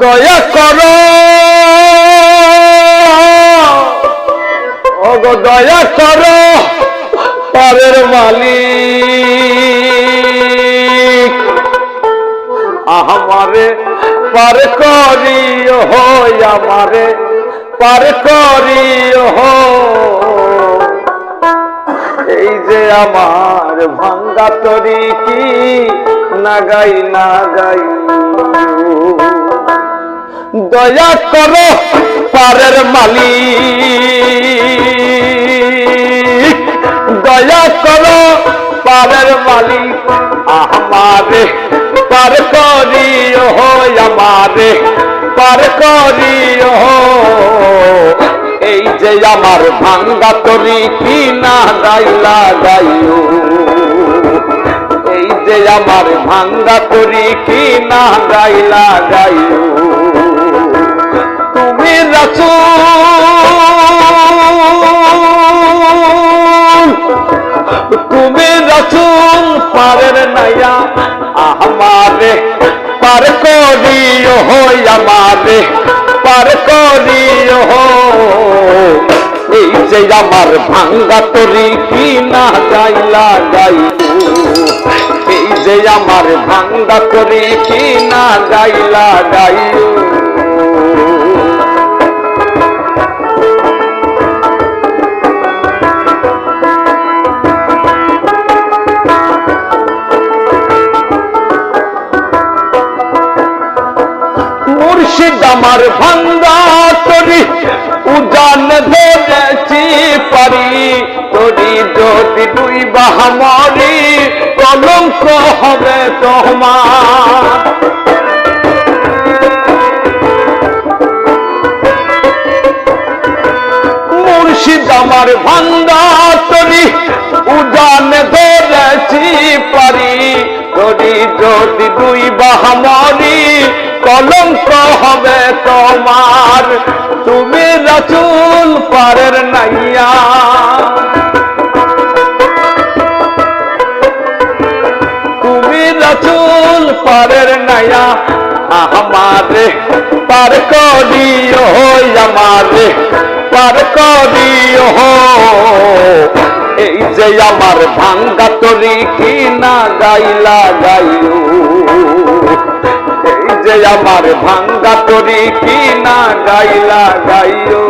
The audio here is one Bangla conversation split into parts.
দয়া করো। ওগো, দয়া করো। পারের মালিক, আমারে পার করি আমারে পার করি এই যে আমার ভাঙ্গা তরি কি নাগাই নাগাই। দয়া করো পারের মালি দয়া করো পারের মালিক আমারে। পার করি হো আমারে। পার করি হো এই যে আমার ভাঙ্গা তরি কি না গাইলা গাইও যে আমার ভাঙ্গা তরি কি না গাইলা গাইও। তুমি রসুল তুমি রসুল পারের নাইয়া আমারে পার করিও হো আমারে, পার করিও এই যে আমার ভাঙ্গা তরি কি না গাইলা গাইও। এই যে আমার ভাঙ্গা তরি কি না গাইলা। গাইও মুর্শিদ আমার ভাঙ্গা উজান ধরেছি পারি, তরি যদি দুই বাহামরি, কলঙ্ক হবে তোমার। মুর্শিদ আমার ভাঙ্গা তরি উজান ধরেছি পারি, তরি যদি দুই বাহামরি, কলঙ্ক হবে তোমার। তুমি রসুল পারের নাইয়া। তুমি রসুল পারের নাইয়া। আমারে পার করিও আমারে, পার করিও এই যে আমার ভাঙ্গা তরি কি না গাইলা। এই যে আমার ভাঙ্গা তরি কি না গাইলা গাইও।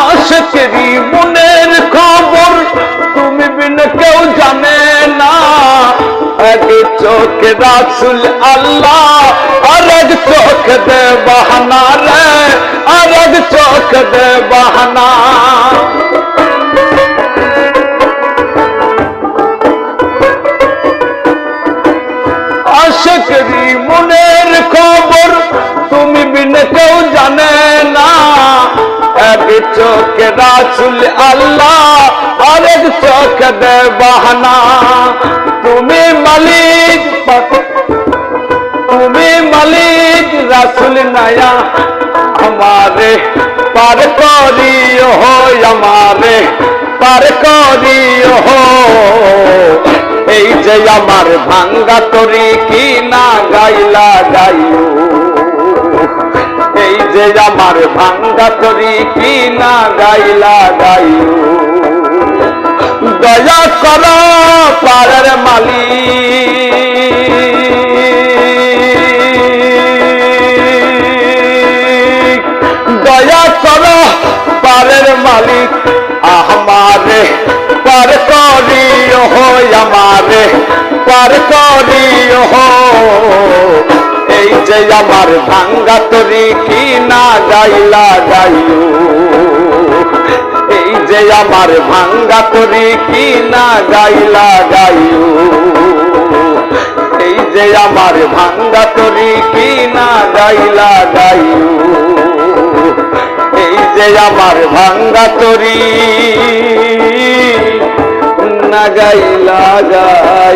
আশেকেরই মনের খবর তুমি বিন কেউ জানে না। এক চোখে রাসুল আল্লাহ আর এক চোখ দে বাহানা রে আর এক চোখ দে বাহানা আশেকেরই মনের খবর তুমি বিন কেউ জানে না এক চোখে রাসুল আল্লাহ আরেক চোখ দে বাহানা তুমি মালিক তুমি মালিক রাসুল নায়া আমারে পার করিও আমারে, পার করিও এই যে আমার ভাঙ্গা তরি কি না গাইলা গাইও। এই যে আমার ভাঙ্গা তরি কি না গাইলা গাইও। দয়া কর পারের মালিক আমারে, পার করিও আমারে, পার করিও এই যে আমার ভাঙ্গা তরি কি না গাইলা গাইও এই যে আমার ভাঙ্গা তরি কি না গাইলা গাইও এই যে আমার ভাঙ্গা তরি কি না গাইলা গাইও যে আমার ভাঙ্গা তরি। না গাইলা গাইও